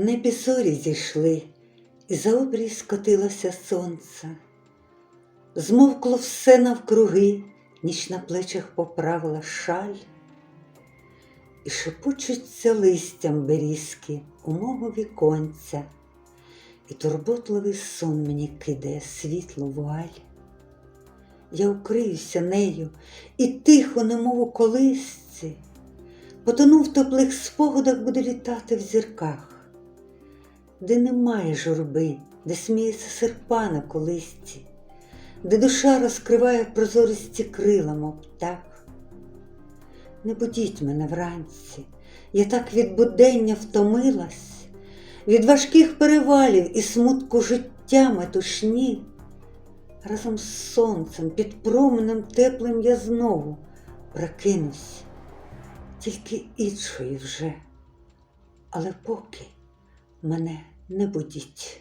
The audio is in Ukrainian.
Небі зорі зійшли, і за обрій скотилося сонце. Змовкло все навкруги, ніч на плечах поправила шаль, і шепочуться листям берізки у мого віконця, і турботливий сон мені кидає світло вуаль. Я укриюся нею і тихо, немов у колисці, потону в теплих спогадах буде літати в зірках, де немає журби, де сміється серпа на колисці, де душа розкриває прозорісті крила, мов птах. Не будіть мене вранці, я так від будення втомилась, від важких перевалів і смутку життя метушні. Разом з сонцем під променем теплим я знову прокинусь, тільки іншої вже, але поки мене не будіть.